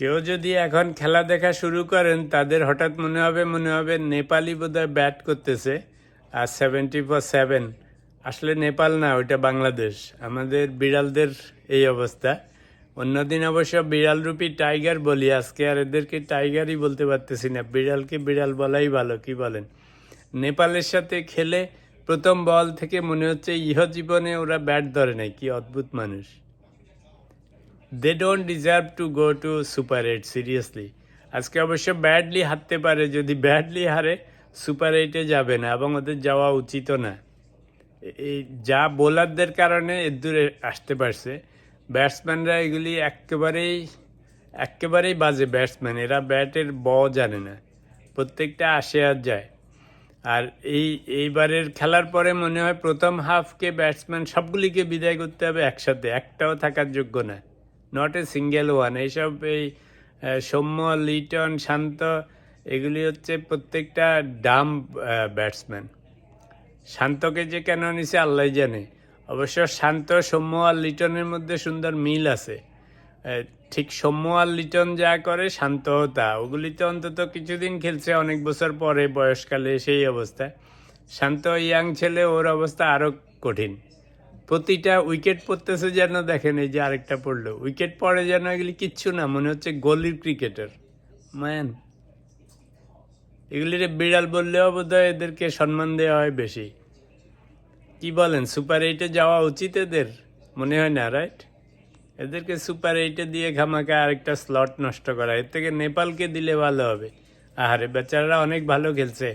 কেউ যদি এখন খেলা দেখা শুরু করেন, তাদের হঠাৎ মনে হবে মনে হবে নেপালি বোধহয় ব্যাট করতেছে। আর সেভেন্টি ফোর সেভেন আসলে নেপাল না, ওইটা বাংলাদেশ। আমাদের বিড়ালদের এই অবস্থা। অন্যদিন অবশ্য বিড়াল রূপী টাইগার বলি, আজকে আর এদেরকে টাইগারই বলতে পারতেছি না। বিড়ালকে বিড়াল বলাই ভালো, কি বলেন? নেপালের সাথে খেলে প্রথম বল থেকে মনে হচ্ছে ইহ জীবনে ওরা ব্যাট ধরে নাই, কি অদ্ভুত মানুষ। They don't deserve to go to super eight seriously আজকে অবশ্য ব্যাডলি হারতে পারে, যদি ব্যাডলি হারে সুপার এইটে যাবে না এবং ওদের যাওয়া উচিতও না। এই যা বোলারদের কারণে এর দূরে আসতে পারছে। ব্যাটসম্যানরা এগুলি একেবারেই একেবারেই বাজে ব্যাটসম্যান এরা ব্যাটের ব জানে না। প্রত্যেকটা আসে আর যায়। আর এই, এইবারের খেলার পরে মনে হয় প্রথম হাফকে ব্যাটসম্যান সবগুলিকে বিদায় করতে হবে একসাথে, একটাও থাকার যোগ্য না। নট এ সিঙ্গেল ওয়ান এইসব এই সৌম্য, লিটন, শান্ত, এগুলি হচ্ছে প্রত্যেকটা ডাম ব্যাটসম্যান শান্তকে যে কেন নিছে আল্লাহ জানে। অবশ্য শান্ত, সৌম্য আর লিটনের মধ্যে সুন্দর মিল আছে। ঠিক সৌম্য আর লিটন যা করে শান্ত তা। ওগুলিতে অন্তত কিছুদিন খেলছে, অনেক বছর পরে বয়সকালে সেই অবস্থায় শান্ত ইয়াং ছেলে, ওর অবস্থা আরও কঠিন। প্রতিটা উইকেট পড়তেছে যেন দেখেন এই যে আরেকটা পড়ল। উইকেট পড়ে যেন এগুলি কিচ্ছু না, মনে হচ্ছে গলির ক্রিকেটার। ম্যান, এগুলিরে বিড়াল বললেও বোধহয় এদেরকে সম্মান দেওয়া হয় বেশি। কি বলেন, সুপার এইটে যাওয়া উচিত এদের? মনে হয় না রাইট এদেরকে সুপার এইটে দিয়ে খামাকে আরেকটা স্লট নষ্ট করা। এর থেকে নেপালকে দিলে ভালো হবে। আহারে, বেচারারা অনেক ভালো খেলছে।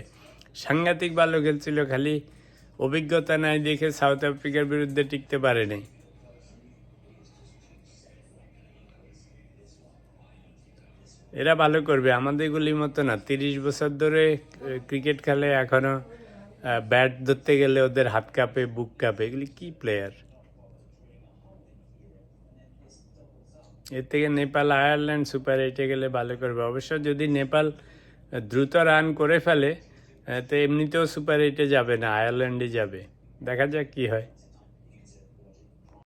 সাংঘাতিক ভালো খেলছিল খালি। অভিজ্ঞতা নাই দেখে সাউথ আফ্রিকার বিরুদ্ধে টিকতে পারেনি। এরা ভালো করবে। আমাদের গুলির মতো না। তিরিশ বছর ধরে ক্রিকেট খেলে এখনও ব্যাট ধরতে গেলে ওদের হাত কাঁপে, বুক কাঁপে। এগুলি কি প্লেয়ার এর থেকে নেপাল, আয়ারল্যান্ড সুপার এইটে গেলে ভালো করবে। অবশ্য যদি নেপাল দ্রুত রান করে ফেলে তো এমনিতেও সুপার এইটে যাবে না আয়ারল্যান্ডে যাবে। দেখা যাক কি হয়।